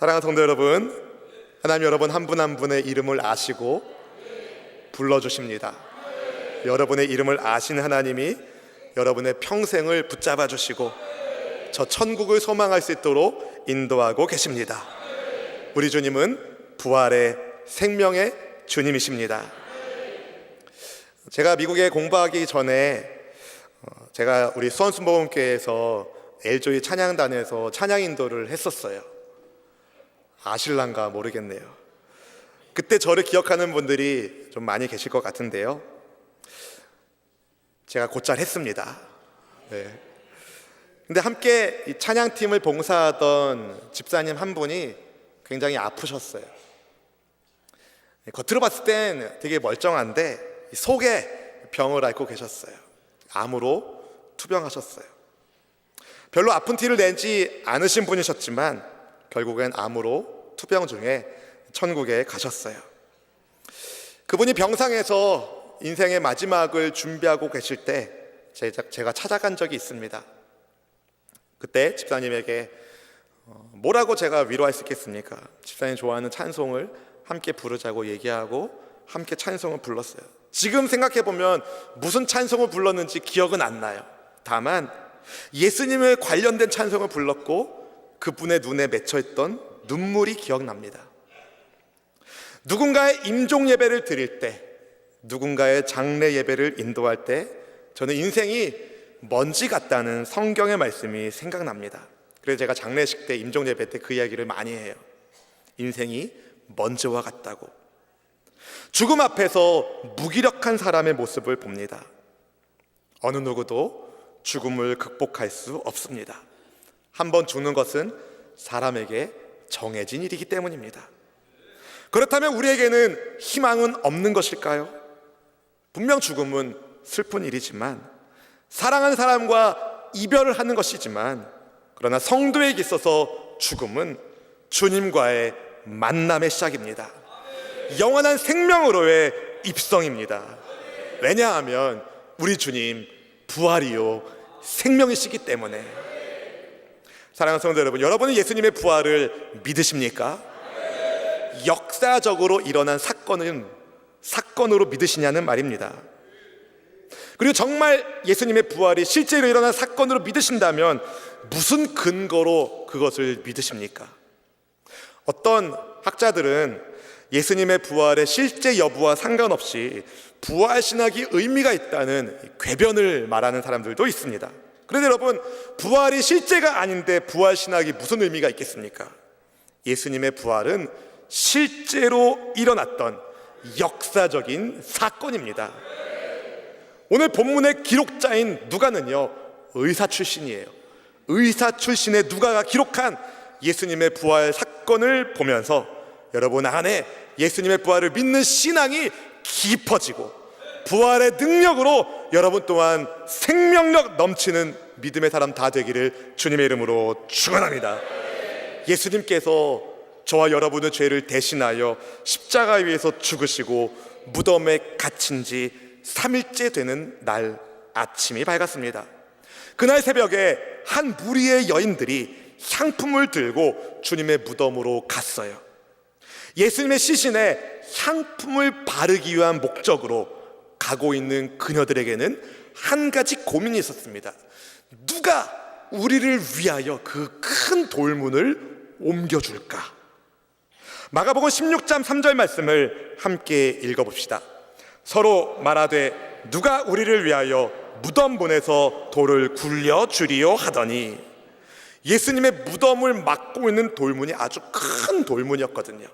사랑하는 성도 여러분, 하나님 여러분 한분한 분의 이름을 아시고 불러주십니다. 여러분의 이름을 아시는 하나님이 여러분의 평생을 붙잡아 주시고 저 천국을 소망할 수 있도록 인도하고 계십니다. 우리 주님은 부활의 생명의 주님이십니다. 제가 미국에 공부하기 전에 어, 제가 우리 수원순복음교회에서 엘조이 찬양단에서 찬양 인도를 했었어요. 아실란가 모르겠네요. 그때 저를 기억하는 분들이 좀 많이 계실 것 같은데요. 제가 곧잘 했습니다. 네. 근데 함께 이 찬양팀을 봉사하던 집사님 한 분이 굉장히 아프셨어요. 겉으로 봤을 땐 되게 멀쩡한데 속에 병을 앓고 계셨어요. 암으로 투병하셨어요. 별로 아픈 티를 내지 않으신 분이셨지만 결국엔 암으로 투병 중에 천국에 가셨어요. 그분이 병상에서 인생의 마지막을 준비하고 계실 때 제가 찾아간 적이 있습니다. 그때 집사님에게 어, 뭐라고 제가 위로할 수 있겠습니까? 집사님 좋아하는 찬송을 함께 부르자고 얘기하고 함께 찬송을 불렀어요. 지금 생각해 보면 무슨 찬송을 불렀는지 기억은 안 나요. 다만 예수님에 관련된 찬송을 불렀고 그분의 눈에 맺혀 있던 눈물이 기억납니다. 누군가의 임종 예배를 드릴 때, 누군가의 장례 예배를 인도할 때 저는 인생이 먼지 같다는 성경의 말씀이 생각납니다. 그래서 제가 장례식 때 임종 예배 때 그 이야기를 많이 해요. 인생이 먼지와 같다고. 죽음 앞에서 무기력한 사람의 모습을 봅니다. 어느 누구도 죽음을 극복할 수 없습니다. 한 번 죽는 것은 사람에게 정해진 일이기 때문입니다. 그렇다면 우리에게는 희망은 없는 것일까요? 분명 죽음은 슬픈 일이지만 사랑하는 사람과 이별을 하는 것이지만 그러나 성도에게 있어서 죽음은 주님과의 만남의 시작입니다. 영원한 생명으로의 입성입니다. 왜냐하면 우리 주님 부활이요 생명이시기 때문에 사랑하는 성도 여러분, 여러분은 예수님의 부활을 믿으십니까? 역사적으로 일어난 사건은 사건으로 믿으시냐는 말입니다. 그리고 정말 예수님의 부활이 실제로 일어난 사건으로 믿으신다면 무슨 근거로 그것을 믿으십니까? 어떤 학자들은 예수님의 부활의 실제 여부와 상관없이 부활 신학이 의미가 있다는 궤변을 말하는 사람들도 있습니다. 그런데 여러분, 부활이 실제가 아닌데 부활 신학이 무슨 의미가 있겠습니까? 예수님의 부활은 실제로 일어났던 역사적인 사건입니다. 오늘 본문의 기록자인 누가는요, 의사 출신이에요. 의사 출신의 누가가 기록한 예수님의 부활 사건을 보면서 여러분 안에 예수님의 부활을 믿는 신앙이 깊어지고 부활의 능력으로 여러분 또한 생명력 넘치는 믿음의 사람 다 되기를 주님의 이름으로 축원합니다. 예수님께서 저와 여러분의 죄를 대신하여 십자가 위에서 죽으시고 무덤에 갇힌 지 3일째 되는 날 아침이 밝았습니다. 그날 새벽에 한 무리의 여인들이 향품을 들고 주님의 무덤으로 갔어요. 예수님의 시신에 향품을 바르기 위한 목적으로 가고 있는 그녀들에게는 한 가지 고민이 있었습니다. 누가 우리를 위하여 그 큰 돌문을 옮겨줄까? 마가복음 16장 3절 말씀을 함께 읽어봅시다. 서로 말하되 누가 우리를 위하여 무덤문에서 돌을 굴려 주리요 하더니 예수님의 무덤을 막고 있는 돌문이 아주 큰 돌문이었거든요.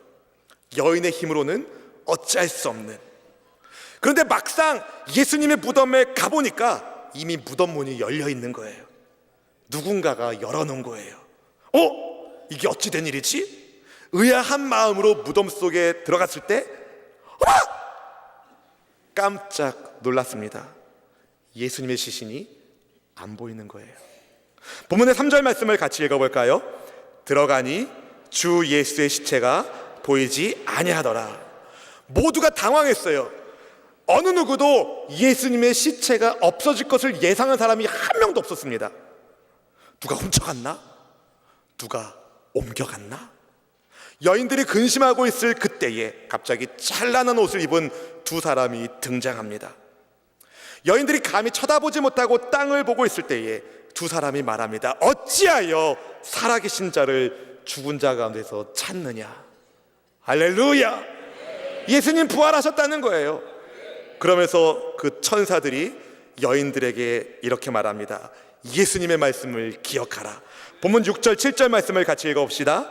여인의 힘으로는 어찌할 수 없는. 그런데 막상 예수님의 무덤에 가보니까 이미 무덤 문이 열려 있는 거예요. 누군가가 열어놓은 거예요. 어? 이게 어찌 된 일이지? 의아한 마음으로 무덤 속에 들어갔을 때, 어? 깜짝 놀랐습니다. 예수님의 시신이 안 보이는 거예요. 본문의 3절 말씀을 같이 읽어볼까요? 들어가니 주 예수의 시체가 보이지 아니하더라. 모두가 당황했어요. 어느 누구도 예수님의 시체가 없어질 것을 예상한 사람이 한 명도 없었습니다. 누가 훔쳐갔나? 누가 옮겨갔나? 여인들이 근심하고 있을 그때에 갑자기 찬란한 옷을 입은 두 사람이 등장합니다. 여인들이 감히 쳐다보지 못하고 땅을 보고 있을 때에 두 사람이 말합니다. 어찌하여 살아계신 자를 죽은 자 가운데서 찾느냐? 할렐루야! 예수님 부활하셨다는 거예요. 그러면서 그 천사들이 여인들에게 이렇게 말합니다. 예수님의 말씀을 기억하라. 본문 6절, 7절 말씀을 같이 읽어봅시다.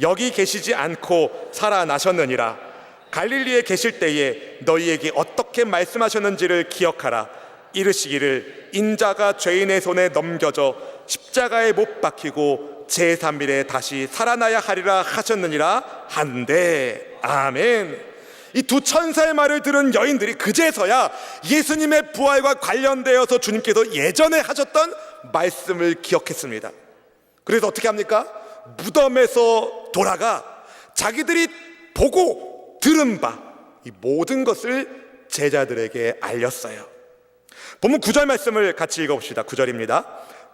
여기 계시지 않고 살아나셨느니라. 갈릴리에 계실 때에 너희에게 어떻게 말씀하셨는지를 기억하라. 이르시기를 인자가 죄인의 손에 넘겨져 십자가에 못 박히고 제3일에 다시 살아나야 하리라 하셨느니라 한데 아멘. 이 두 천사의 말을 들은 여인들이 그제서야 예수님의 부활과 관련되어서 주님께서 예전에 하셨던 말씀을 기억했습니다. 그래서 어떻게 합니까? 무덤에서 돌아가 자기들이 보고 들은 바 이 모든 것을 제자들에게 알렸어요. 본문 9절 말씀을 같이 읽어봅시다. 9절입니다.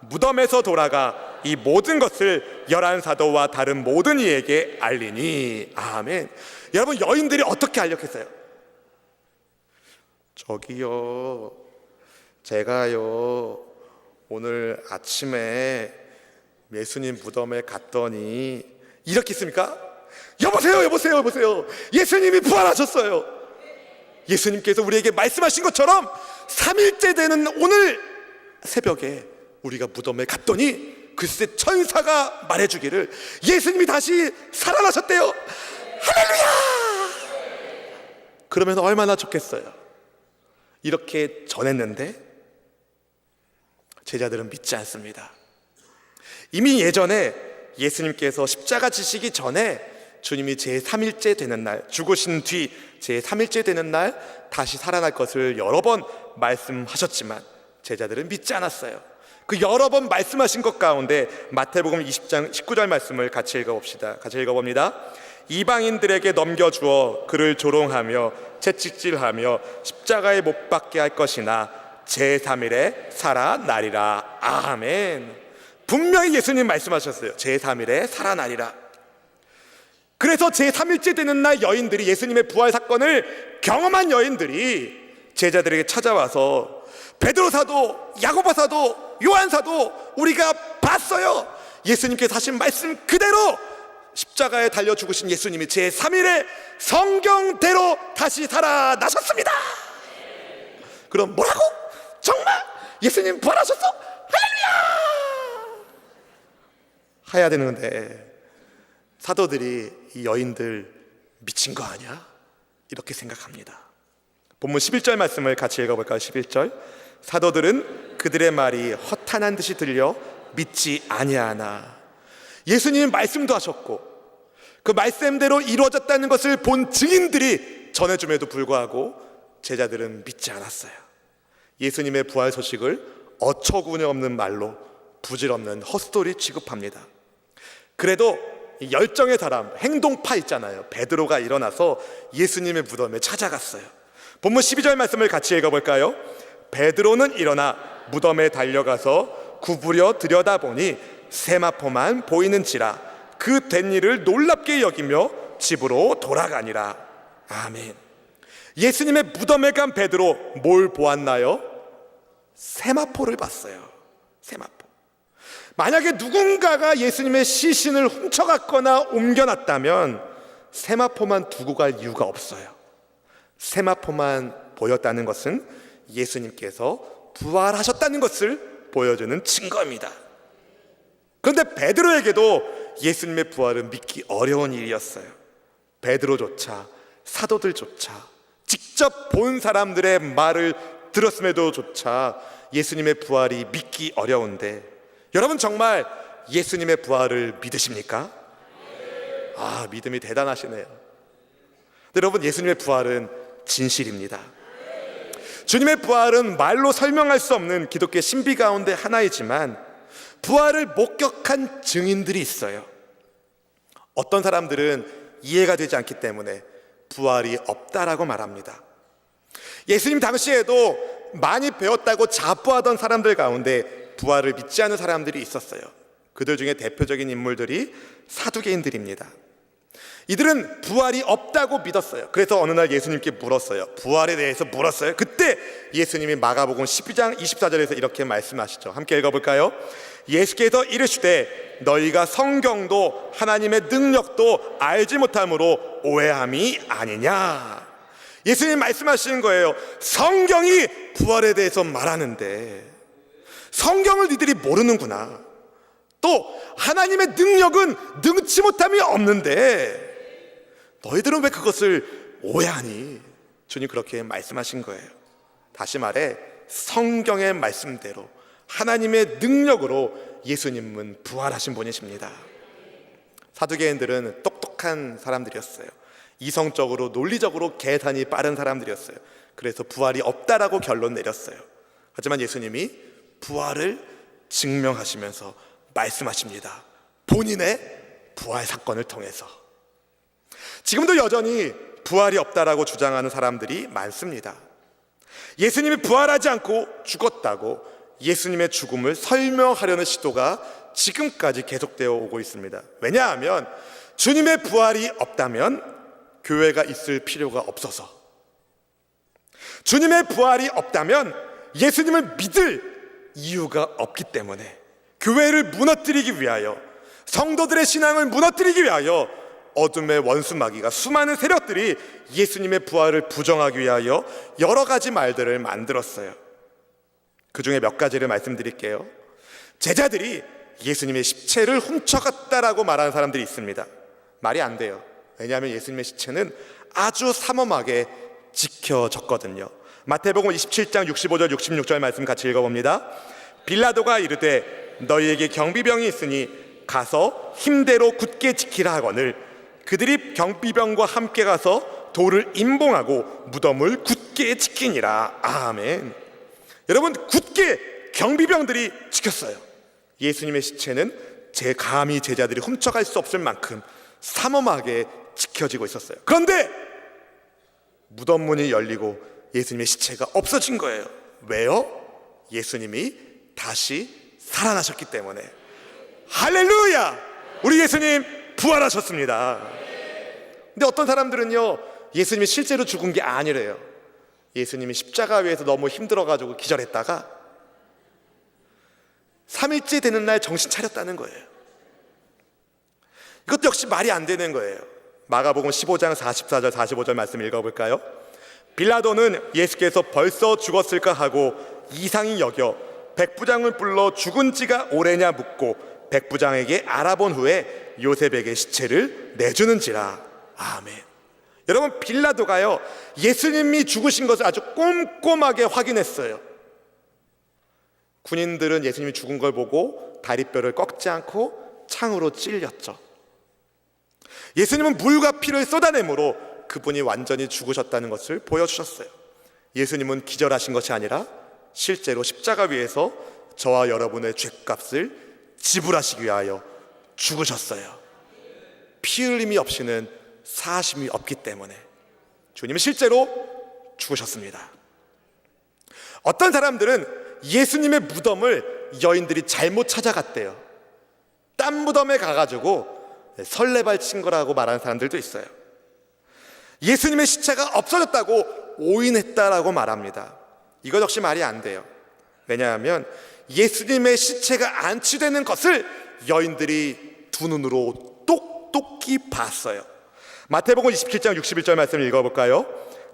무덤에서 돌아가 이 모든 것을 열한 사도와 다른 모든 이에게 알리니 아멘. 여러분 여인들이 어떻게 알렸겠어요? 저기요, 제가요 오늘 아침에 예수님 무덤에 갔더니 이렇게 했습니까? 여보세요, 여보세요, 여보세요. 예수님이 부활하셨어요. 예수님께서 우리에게 말씀하신 것처럼 3일째 되는 오늘 새벽에 우리가 무덤에 갔더니 글쎄 천사가 말해주기를 예수님이 다시 살아나셨대요. 할렐루야! 그러면 얼마나 좋겠어요. 이렇게 전했는데 제자들은 믿지 않습니다. 이미 예전에 예수님께서 십자가 지시기 전에 주님이 제 3일째 되는 날 죽으신 뒤 제 3일째 되는 날 다시 살아날 것을 여러 번 말씀하셨지만 제자들은 믿지 않았어요. 그 여러 번 말씀하신 것 가운데 마태복음 20장 19절 말씀을 같이 읽어봅시다. 같이 읽어봅니다. 이방인들에게 넘겨주어 그를 조롱하며 채찍질하며 십자가에 못 박게 할 것이나 제 3일에 살아나리라. 아멘. 분명히 예수님 말씀하셨어요. 제 3일에 살아나리라. 그래서 제 3일째 되는 날 여인들이 예수님의 부활 사건을 경험한 여인들이 제자들에게 찾아와서 베드로 사도, 야고보 사도, 요한 사도 우리가 봤어요. 예수님께서 하신 말씀 그대로 십자가에 달려 죽으신 예수님이 제 3일에 성경대로 다시 살아나셨습니다. 그럼 뭐라고? 정말 예수님 부활하셨어? 할렐루야! 해야 되는데 사도들이 이 여인들 미친 거 아니야? 이렇게 생각합니다. 본문 11절 말씀을 같이 읽어볼까요? 11절 사도들은 그들의 말이 허탄한 듯이 들려 믿지 아니하나 예수님 말씀도 하셨고 그 말씀대로 이루어졌다는 것을 본 증인들이 전해줌에도 불구하고 제자들은 믿지 않았어요. 예수님의 부활 소식을 어처구니 없는 말로 부질없는 헛소리 취급합니다. 그래도 이 열정의 사람, 행동파 있잖아요. 베드로가 일어나서 예수님의 무덤에 찾아갔어요. 본문 12절 말씀을 같이 읽어볼까요? 베드로는 일어나 무덤에 달려가서 구부려 들여다보니 세마포만 보이는지라 그 된 일을 놀랍게 여기며 집으로 돌아가니라. 아멘. 예수님의 무덤에 간 베드로 뭘 보았나요? 세마포를 봤어요. 세마포. 만약에 누군가가 예수님의 시신을 훔쳐갔거나 옮겨놨다면 세마포만 두고 갈 이유가 없어요. 세마포만 보였다는 것은 예수님께서 부활하셨다는 것을 보여주는 증거입니다. 그런데 베드로에게도 예수님의 부활은 믿기 어려운 일이었어요. 베드로조차 사도들조차 직접 본 사람들의 말을 들었음에도조차 예수님의 부활이 믿기 어려운데 여러분 정말 예수님의 부활을 믿으십니까? 아, 믿음이 대단하시네요. 여러분 예수님의 부활은 진실입니다. 주님의 부활은 말로 설명할 수 없는 기독교 신비 가운데 하나이지만 부활을 목격한 증인들이 있어요. 어떤 사람들은 이해가 되지 않기 때문에 부활이 없다라고 말합니다. 예수님 당시에도 많이 배웠다고 자부하던 사람들 가운데 부활을 믿지 않는 사람들이 있었어요. 그들 중에 대표적인 인물들이 사두개인들입니다. 이들은 부활이 없다고 믿었어요. 그래서 어느 날 예수님께 물었어요. 부활에 대해서 물었어요. 그때 예수님이 마가복음 12장 24절에서 이렇게 말씀하시죠. 함께 읽어볼까요? 예수께서 이르시되 너희가 성경도 하나님의 능력도 알지 못함으로 오해함이 아니냐. 예수님 말씀하시는 거예요. 성경이 부활에 대해서 말하는데 성경을 니들이 모르는구나. 또 하나님의 능력은 능치 못함이 없는데 너희들은 왜 그것을 오해하니? 주님 그렇게 말씀하신 거예요. 다시 말해 성경의 말씀대로 하나님의 능력으로 예수님은 부활하신 분이십니다. 사두개인들은 똑똑한 사람들이었어요. 이성적으로 논리적으로 계산이 빠른 사람들이었어요. 그래서 부활이 없다라고 결론 내렸어요. 하지만 예수님이 부활을 증명하시면서 말씀하십니다. 본인의 부활 사건을 통해서. 지금도 여전히 부활이 없다라고 주장하는 사람들이 많습니다. 예수님이 부활하지 않고 죽었다고 예수님의 죽음을 설명하려는 시도가 지금까지 계속되어 오고 있습니다. 왜냐하면 주님의 부활이 없다면 교회가 있을 필요가 없어서 주님의 부활이 없다면 예수님을 믿을 이유가 없기 때문에 교회를 무너뜨리기 위하여 성도들의 신앙을 무너뜨리기 위하여 어둠의 원수 마귀가 수많은 세력들이 예수님의 부활을 부정하기 위하여 여러 가지 말들을 만들었어요. 그 중에 몇 가지를 말씀드릴게요. 제자들이 예수님의 십체를 훔쳐갔다라고 말하는 사람들이 있습니다. 말이 안 돼요. 왜냐하면 예수님의 시체는 아주 삼엄하게 지켜졌거든요. 마태복음 27장 65절 66절 말씀 같이 읽어봅니다. 빌라도가 이르되 너희에게 경비병이 있으니 가서 힘대로 굳게 지키라 하거늘 그들이 경비병과 함께 가서 돌을 임봉하고 무덤을 굳게 지키니라 아멘. 여러분 굳게 경비병들이 지켰어요. 예수님의 시체는 제 감히 제자들이 훔쳐갈 수 없을 만큼 삼엄하게 지켜지고 있었어요. 그런데 무덤 문이 열리고 예수님의 시체가 없어진 거예요. 왜요? 예수님이 다시 살아나셨기 때문에. 할렐루야! 우리 예수님 부활하셨습니다. 근데 어떤 사람들은요, 예수님이 실제로 죽은 게 아니래요. 예수님이 십자가 위에서 너무 힘들어가지고 기절했다가 3일째 되는 날 정신 차렸다는 거예요. 이것도 역시 말이 안 되는 거예요. 마가복음 15장 44절 45절 말씀 읽어볼까요? 빌라도는 예수께서 벌써 죽었을까 하고 이상히 여겨 백부장을 불러 죽은 지가 오래냐 묻고 백부장에게 알아본 후에 요셉에게 시체를 내주는지라 아멘. 여러분 빌라도가요 예수님이 죽으신 것을 아주 꼼꼼하게 확인했어요. 군인들은 예수님이 죽은 걸 보고 다리뼈를 꺾지 않고 창으로 찔렸죠. 예수님은 물과 피를 쏟아내므로 그분이 완전히 죽으셨다는 것을 보여주셨어요. 예수님은 기절하신 것이 아니라 실제로 십자가 위에서 저와 여러분의 죄값을 지불하시기 위하여 죽으셨어요. 피 흘림이 없이는 사심이 없기 때문에 주님은 실제로 죽으셨습니다. 어떤 사람들은 예수님의 무덤을 여인들이 잘못 찾아갔대요. 딴 무덤에 가가지고 설레발 친 거라고 말하는 사람들도 있어요. 예수님의 시체가 없어졌다고 오인했다라고 말합니다. 이것 역시 말이 안 돼요. 왜냐하면 예수님의 시체가 안치되는 것을 여인들이 두 눈으로 똑똑히 봤어요. 마태복음 27장 61절 말씀 읽어볼까요?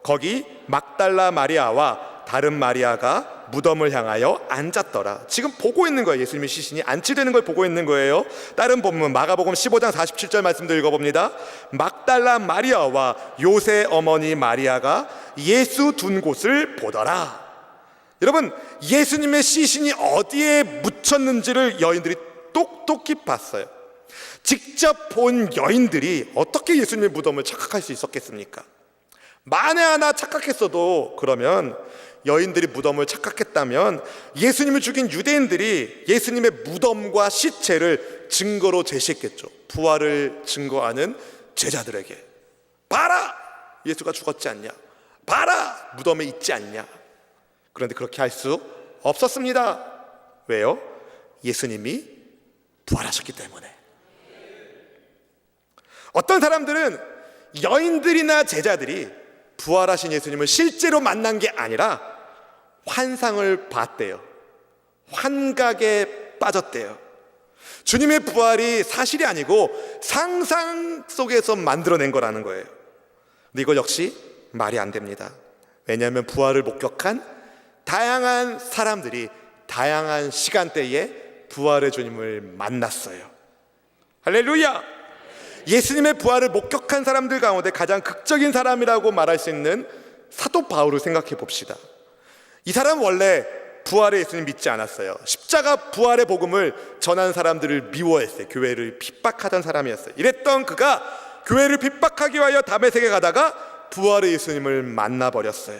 거기 막달라 마리아와 다른 마리아가 무덤을 향하여 앉았더라. 지금 보고 있는 거예요. 예수님의 시신이 안치되는 걸 보고 있는 거예요. 다른 본문 마가복음 15장 47절 말씀도 읽어봅니다. 막달라 마리아와 요새 어머니 마리아가 예수 둔 곳을 보더라. 여러분 예수님의 시신이 어디에 묻혔는지를 여인들이 똑똑히 봤어요. 직접 본 여인들이 어떻게 예수님의 무덤을 착각할 수 있었겠습니까? 만에 하나 착각했어도 그러면 여인들이 무덤을 착각했다면 예수님을 죽인 유대인들이 예수님의 무덤과 시체를 증거로 제시했겠죠. 부활을 증거하는 제자들에게 봐라 예수가 죽었지 않냐? 봐라 무덤에 있지 않냐? 그런데 그렇게 할 수 없었습니다. 왜요? 예수님이 부활하셨기 때문에. 어떤 사람들은 여인들이나 제자들이 부활하신 예수님을 실제로 만난 게 아니라 환상을 봤대요. 환각에 빠졌대요. 주님의 부활이 사실이 아니고 상상 속에서 만들어낸 거라는 거예요. 근데 이거 역시 말이 안 됩니다. 왜냐하면 부활을 목격한 다양한 사람들이 다양한 시간대에 부활의 주님을 만났어요. 할렐루야! 예수님의 부활을 목격한 사람들 가운데 가장 극적인 사람이라고 말할 수 있는 사도 바울을 생각해 봅시다. 이 사람은 원래 부활의 예수님 믿지 않았어요. 십자가 부활의 복음을 전하는 사람들을 미워했어요. 교회를 핍박하던 사람이었어요. 이랬던 그가 교회를 핍박하기 위하여 담에색에 가다가 부활의 예수님을 만나버렸어요.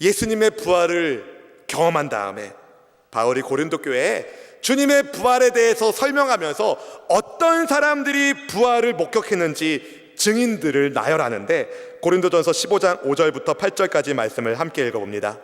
예수님의 부활을 경험한 다음에 바울이 고린도 교회에 주님의 부활에 대해서 설명하면서 어떤 사람들이 부활을 목격했는지 증인들을 나열하는데 고린도전서 15장 5절부터 8절까지 말씀을 함께 읽어봅니다.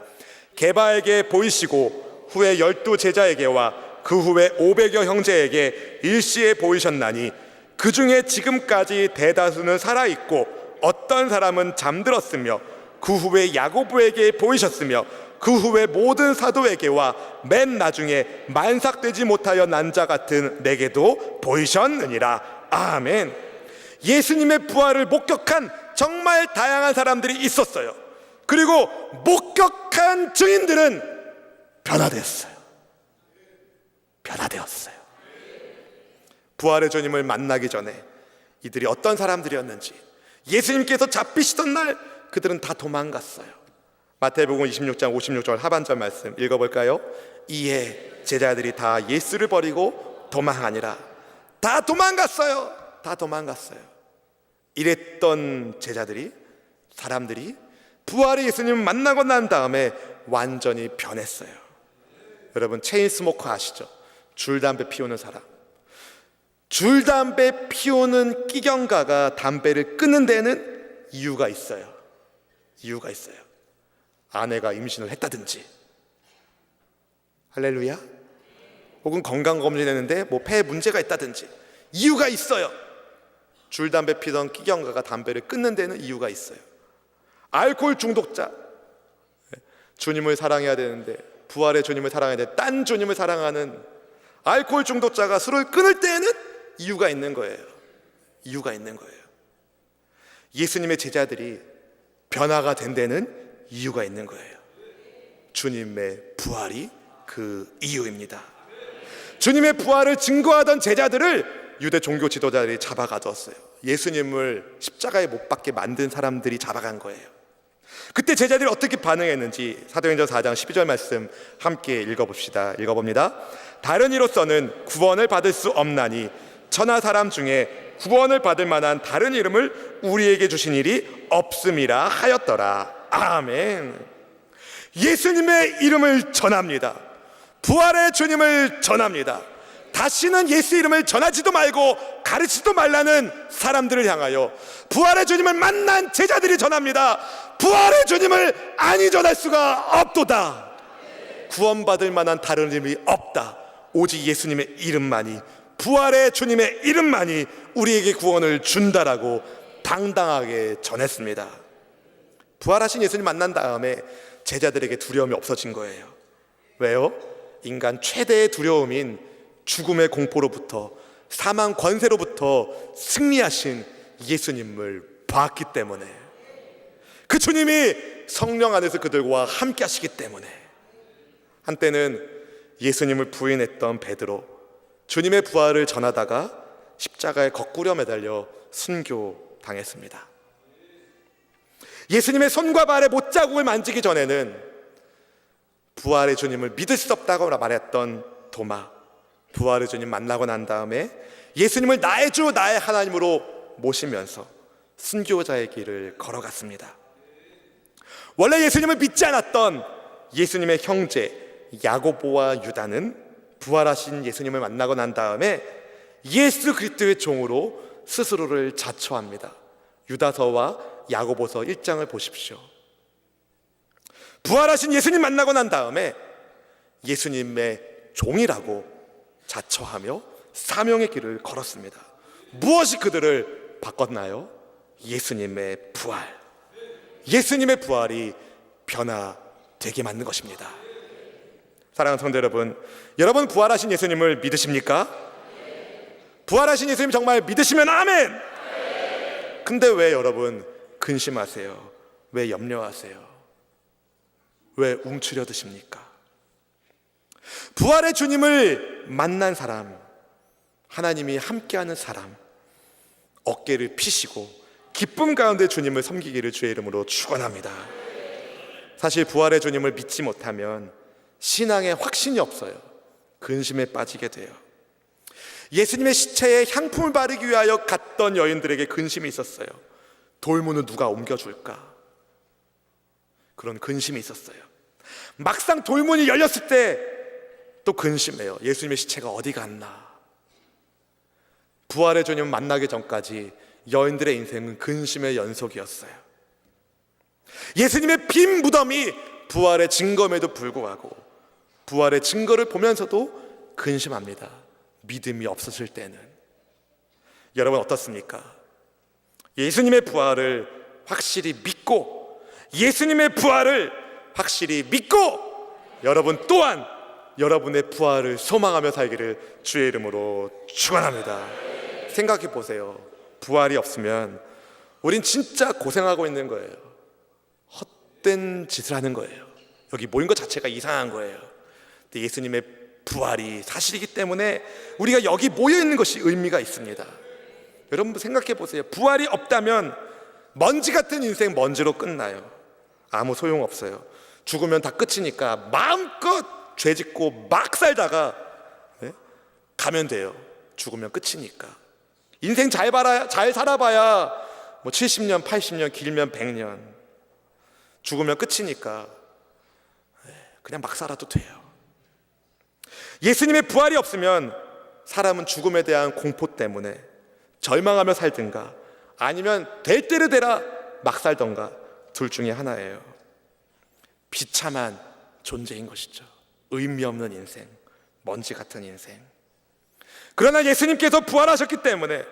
개바에게 보이시고 후에 열두 제자에게와 그 후에 오백여 형제에게 일시에 보이셨나니 그 중에 지금까지 대다수는 살아 있고 어떤 사람은 잠들었으며 그 후에 야고보에게 보이셨으며 그 후에 모든 사도에게와 맨 나중에 만삭되지 못하여 난 자 같은 내게도 보이셨느니라 아멘. 예수님의 부활을 목격한 정말 다양한 사람들이 있었어요. 그리고 목격한 증인들은 변화되었어요. 변화되었어요. 부활의 주님을 만나기 전에 이들이 어떤 사람들이었는지 예수님께서 잡히시던 날 그들은 다 도망갔어요. 마태복음 26장 56절 하반절 말씀 읽어볼까요? 이에 제자들이 다 예수를 버리고 도망하니라. 다 도망갔어요. 다 도망갔어요. 이랬던 제자들이 사람들이 부활의 예수님을 만나고 난 다음에 완전히 변했어요. 여러분 체인 스모커 아시죠? 줄 담배 피우는 사람. 줄 담배 피우는 끼경가가 담배를 끊는 데는 이유가 있어요. 이유가 있어요. 아내가 임신을 했다든지. 할렐루야. 혹은 건강 검진했는데 뭐 폐에 문제가 있다든지 이유가 있어요. 줄 담배 피던 끼경가가 담배를 끊는 데는 이유가 있어요. 알코올 중독자 주님을 사랑해야 되는데 부활의 주님을 사랑해야 돼. 딴 주님을 사랑하는 알코올 중독자가 술을 끊을 때에는 이유가 있는 거예요. 이유가 있는 거예요. 예수님의 제자들이 변화가 된 데는 이유가 있는 거예요. 주님의 부활이 그 이유입니다. 주님의 부활을 증거하던 제자들을 유대 종교 지도자들이 잡아가뒀어요. 예수님을 십자가에 못 박게 만든 사람들이 잡아간 거예요. 그때 제자들이 어떻게 반응했는지 사도행전 4장 12절 말씀 함께 읽어봅시다. 읽어봅니다. 다른 이로서는 구원을 받을 수 없나니 천하 사람 중에 구원을 받을 만한 다른 이름을 우리에게 주신 일이 없음이라 하였더라. 아멘. 예수님의 이름을 전합니다. 부활의 주님을 전합니다. 다시는 예수 이름을 전하지도 말고 가르치지도 말라는 사람들을 향하여 부활의 주님을 만난 제자들이 전합니다. 부활의 주님을 아니 전할 수가 없도다. 구원받을 만한 다른 이름이 없다. 오직 예수님의 이름만이 부활의 주님의 이름만이 우리에게 구원을 준다라고 당당하게 전했습니다. 부활하신 예수님 만난 다음에 제자들에게 두려움이 없어진 거예요. 왜요? 인간 최대의 두려움인 죽음의 공포로부터 사망 권세로부터 승리하신 예수님을 봤기 때문에 그 주님이 성령 안에서 그들과 함께 하시기 때문에 한때는 예수님을 부인했던 베드로 주님의 부활을 전하다가 십자가에 거꾸려 매달려 순교 당했습니다. 예수님의 손과 발의 못자국을 만지기 전에는 부활의 주님을 믿을 수 없다고 말했던 도마 부활의 주님 만나고 난 다음에 예수님을 나의 주 나의 하나님으로 모시면서 순교자의 길을 걸어갔습니다. 원래 예수님을 믿지 않았던 예수님의 형제 야고보와 유다는 부활하신 예수님을 만나고 난 다음에 예수 그리스도의 종으로 스스로를 자처합니다. 유다서와 야고보서 1장을 보십시오. 부활하신 예수님 만나고 난 다음에 예수님의 종이라고 자처하며 사명의 길을 걸었습니다. 무엇이 그들을 바꿨나요? 예수님의 부활. 예수님의 부활이 변화되게 만든 것입니다. 사랑하는 성도 여러분, 여러분 부활하신 예수님을 믿으십니까? 부활하신 예수님 정말 믿으시면 아멘! 근데 왜 여러분 근심하세요? 왜 염려하세요? 왜 움츠려 드십니까? 부활의 주님을 만난 사람, 하나님이 함께하는 사람, 어깨를 피시고 기쁨 가운데 주님을 섬기기를 주의 이름으로 축원합니다. 사실 부활의 주님을 믿지 못하면 신앙에 확신이 없어요. 근심에 빠지게 돼요. 예수님의 시체에 향품을 바르기 위하여 갔던 여인들에게 근심이 있었어요. 돌문은 누가 옮겨줄까? 그런 근심이 있었어요. 막상 돌문이 열렸을 때 또 근심해요. 예수님의 시체가 어디 갔나? 부활의 주님 만나기 전까지 여인들의 인생은 근심의 연속이었어요. 예수님의 빈 무덤이 부활의 증거임에도 불구하고 부활의 증거를 보면서도 근심합니다. 믿음이 없었을 때는 여러분 어떻습니까? 예수님의 부활을 확실히 믿고 예수님의 부활을 확실히 믿고 여러분 또한 여러분의 부활을 소망하며 살기를 주의 이름으로 축원합니다. 생각해 보세요. 부활이 없으면 우린 진짜 고생하고 있는 거예요. 헛된 짓을 하는 거예요. 여기 모인 것 자체가 이상한 거예요. 예수님의 부활이 사실이기 때문에 우리가 여기 모여 있는 것이 의미가 있습니다. 여러분 생각해 보세요. 부활이 없다면 먼지 같은 인생 먼지로 끝나요. 아무 소용 없어요. 죽으면 다 끝이니까 마음껏 죄 짓고 막 살다가 네? 가면 돼요. 죽으면 끝이니까. 인생 잘 살아 잘 살아봐야 뭐 70년, 80년, 길면 100년. 죽으면 끝이니까 네, 그냥 막 살아도 돼요. 예수님의 부활이 없으면 사람은 죽음에 대한 공포 때문에 절망하며 살든가 아니면 될 대로 되라 막 살던가 둘 중에 하나예요. 비참한 존재인 것이죠. 의미 없는 인생, 먼지 같은 인생. 그러나 예수님께서 부활하셨기 때문에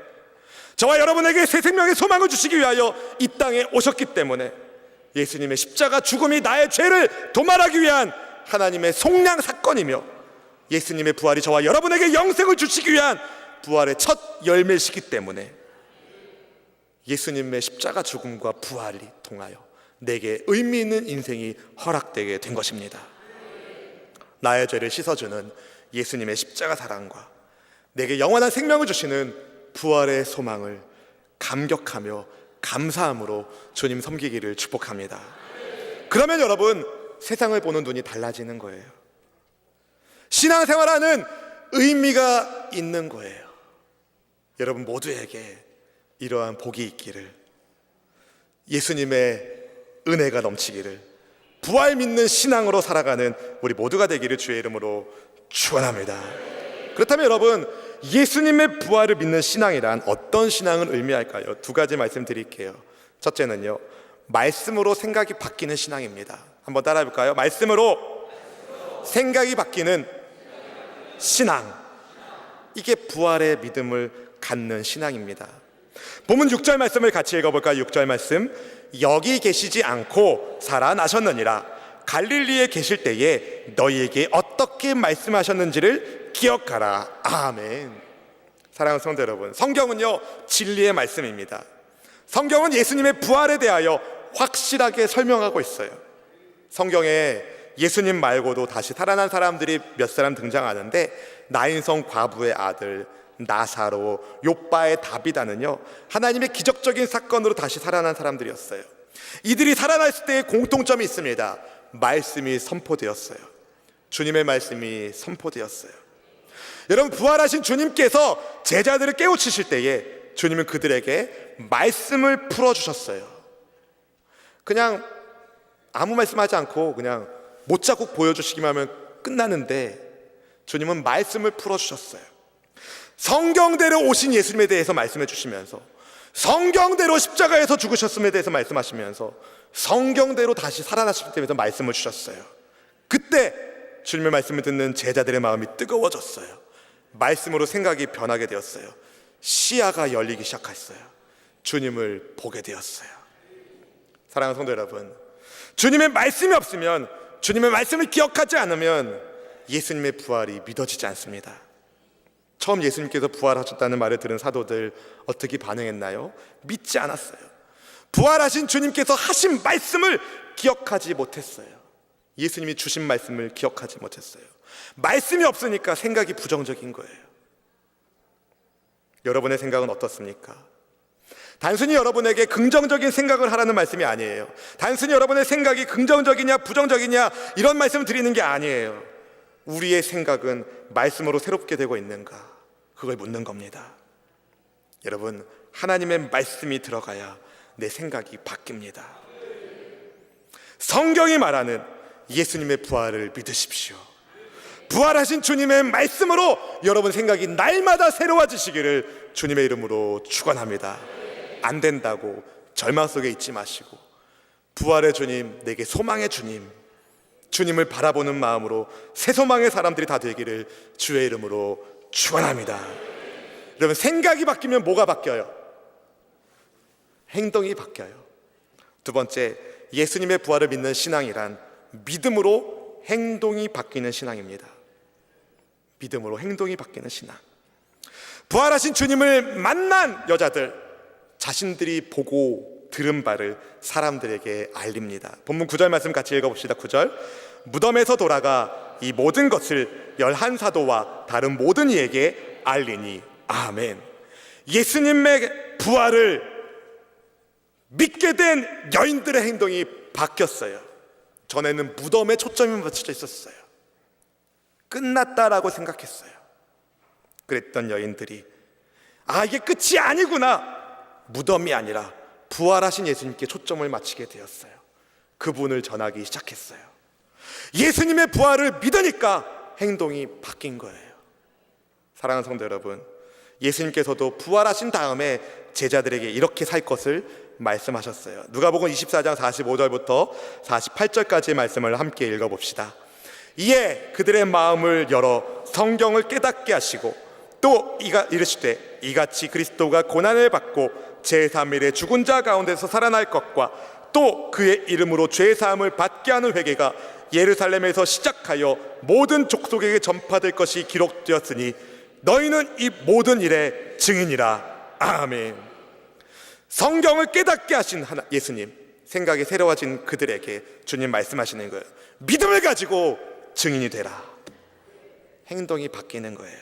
저와 여러분에게 새 생명의 소망을 주시기 위하여 이 땅에 오셨기 때문에 예수님의 십자가 죽음이 나의 죄를 도말하기 위한 하나님의 속량 사건이며 예수님의 부활이 저와 여러분에게 영생을 주시기 위한 부활의 첫 열매시기 때문에 예수님의 십자가 죽음과 부활이 통하여 내게 의미 있는 인생이 허락되게 된 것입니다. 나의 죄를 씻어주는 예수님의 십자가 사랑과 내게 영원한 생명을 주시는 부활의 소망을 감격하며 감사함으로 주님 섬기기를 축복합니다. 그러면 여러분 세상을 보는 눈이 달라지는 거예요. 신앙생활하는 의미가 있는 거예요. 여러분 모두에게 이러한 복이 있기를 예수님의 은혜가 넘치기를 부활 믿는 신앙으로 살아가는 우리 모두가 되기를 주의 이름으로 축원합니다. 그렇다면 여러분 예수님의 부활을 믿는 신앙이란 어떤 신앙을 의미할까요? 두 가지 말씀드릴게요. 첫째는요. 말씀으로 생각이 바뀌는 신앙입니다. 한번 따라해 볼까요? 말씀으로 생각이 바뀌는 신앙. 이게 부활의 믿음을 갖는 신앙입니다. 본문 6절 말씀을 같이 읽어볼까요? 6절 말씀. 여기 계시지 않고 살아나셨느니라. 갈릴리에 계실 때에 너희에게 어떻게 말씀하셨는지를 기억하라. 아멘. 사랑하는 성도 여러분, 성경은요, 진리의 말씀입니다. 성경은 예수님의 부활에 대하여 확실하게 설명하고 있어요. 성경에 예수님 말고도 다시 살아난 사람들이 몇 사람 등장하는데 나인성 과부의 아들 나사로, 요빠의 다비다는요 하나님의 기적적인 사건으로 다시 살아난 사람들이었어요. 이들이 살아났을 때의 공통점이 있습니다. 말씀이 선포되었어요. 주님의 말씀이 선포되었어요. 여러분 부활하신 주님께서 제자들을 깨우치실 때에 주님은 그들에게 말씀을 풀어 주셨어요. 그냥 아무 말씀하지 않고 그냥 못자국 보여주시기만 하면 끝나는데 주님은 말씀을 풀어 주셨어요. 성경대로 오신 예수님에 대해서 말씀해 주시면서 성경대로 십자가에서 죽으셨음에 대해서 말씀하시면서 성경대로 다시 살아나실 때에서 말씀을 주셨어요. 그때 주님의 말씀을 듣는 제자들의 마음이 뜨거워졌어요. 말씀으로 생각이 변하게 되었어요. 시야가 열리기 시작했어요. 주님을 보게 되었어요. 사랑하는 성도 여러분, 주님의 말씀이 없으면 주님의 말씀을 기억하지 않으면 예수님의 부활이 믿어지지 않습니다. 처음 예수님께서 부활하셨다는 말을 들은 사도들 어떻게 반응했나요? 믿지 않았어요. 부활하신 주님께서 하신 말씀을 기억하지 못했어요. 예수님이 주신 말씀을 기억하지 못했어요. 말씀이 없으니까 생각이 부정적인 거예요. 여러분의 생각은 어떻습니까? 단순히 여러분에게 긍정적인 생각을 하라는 말씀이 아니에요. 단순히 여러분의 생각이 긍정적이냐 부정적이냐 이런 말씀을 드리는 게 아니에요. 우리의 생각은 말씀으로 새롭게 되고 있는가? 그걸 묻는 겁니다. 여러분, 하나님의 말씀이 들어가야 내 생각이 바뀝니다. 성경이 말하는 예수님의 부활을 믿으십시오. 부활하신 주님의 말씀으로 여러분 생각이 날마다 새로워지시기를 주님의 이름으로 축원합니다. 안 된다고 절망 속에 있지 마시고 부활의 주님, 내게 소망의 주님, 주님을 바라보는 마음으로 새 소망의 사람들이 다 되기를 주의 이름으로 축원합니다. 여러분 생각이 바뀌면 뭐가 바뀌어요? 행동이 바뀌어요. 두 번째, 예수님의 부활을 믿는 신앙이란 믿음으로 행동이 바뀌는 신앙입니다. 믿음으로 행동이 바뀌는 신앙. 부활하신 주님을 만난 여자들 자신들이 보고 들은 바를 사람들에게 알립니다. 본문 9절 말씀 같이 읽어 봅시다. 9절 무덤에서 돌아가 이 모든 것을 열한 사도와 다른 모든 이에게 알리니 아멘. 예수님의 부활을 믿게 된 여인들의 행동이 바뀌었어요. 전에는 무덤에 초점이 맞춰져 있었어요. 끝났다라고 생각했어요. 그랬던 여인들이 아 이게 끝이 아니구나. 무덤이 아니라 부활하신 예수님께 초점을 맞추게 되었어요. 그분을 전하기 시작했어요. 예수님의 부활을 믿으니까 행동이 바뀐 거예요. 사랑하는 성도 여러분, 예수님께서도 부활하신 다음에 제자들에게 이렇게 살 것을 말씀하셨어요. 누가복음 24장 45절부터 48절까지의 말씀을 함께 읽어 봅시다. 이에 그들의 마음을 열어 성경을 깨닫게 하시고 또 이가 이르시되 이같이 그리스도가 고난을 받고 제3일에 죽은 자 가운데서 살아날 것과 또 그의 이름으로 죄 사함을 받게 하는 회개가 예루살렘에서 시작하여 모든 족속에게 전파될 것이 기록되었으니 너희는 이 모든 일의 증인이라 아멘. 성경을 깨닫게 하신 하나 예수님 생각이 새로워진 그들에게 주님 말씀하시는 거예요. 믿음을 가지고 증인이 되라. 행동이 바뀌는 거예요.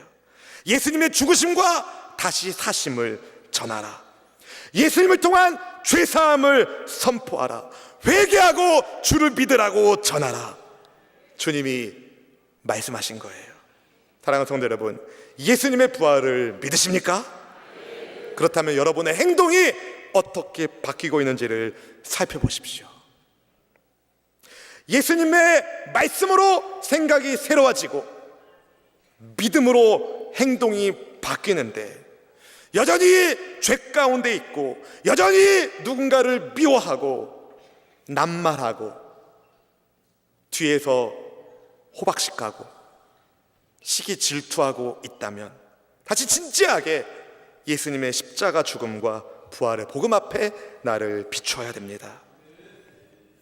예수님의 죽으심과 다시 사심을 전하라. 예수님을 통한 죄 사함을 선포하라. 회개하고 주를 믿으라고 전하라. 주님이 말씀하신 거예요. 사랑하는 성도 여러분, 예수님의 부활을 믿으십니까? 그렇다면 여러분의 행동이 어떻게 바뀌고 있는지를 살펴보십시오. 예수님의 말씀으로 생각이 새로워지고 믿음으로 행동이 바뀌는데 여전히 죄 가운데 있고 여전히 누군가를 미워하고 남말하고 뒤에서 호박식하고 시기 질투하고 있다면 다시 진지하게 예수님의 십자가 죽음과 부활의 복음 앞에 나를 비춰야 됩니다.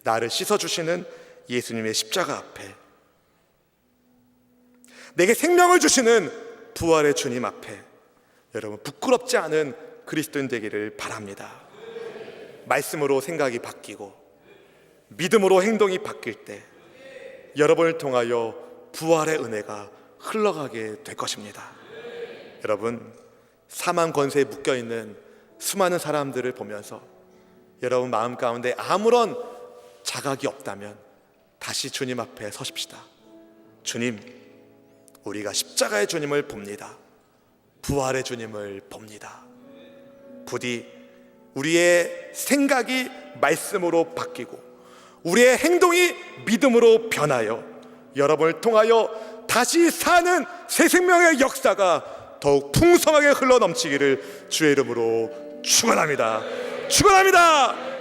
나를 씻어주시는 예수님의 십자가 앞에 내게 생명을 주시는 부활의 주님 앞에 여러분 부끄럽지 않은 그리스도인 되기를 바랍니다. 말씀으로 생각이 바뀌고 믿음으로 행동이 바뀔 때 여러분을 통하여 부활의 은혜가 흘러가게 될 것입니다. 여러분 사망 권세에 묶여 있는 수많은 사람들을 보면서 여러분 마음 가운데 아무런 자각이 없다면 다시 주님 앞에 서십시다. 주님, 우리가 십자가의 주님을 봅니다. 부활의 주님을 봅니다. 부디 우리의 생각이 말씀으로 바뀌고 우리의 행동이 믿음으로 변하여 여러분을 통하여 다시 사는 새 생명의 역사가 더욱 풍성하게 흘러 넘치기를 주의 이름으로 축원합니다. 축원합니다.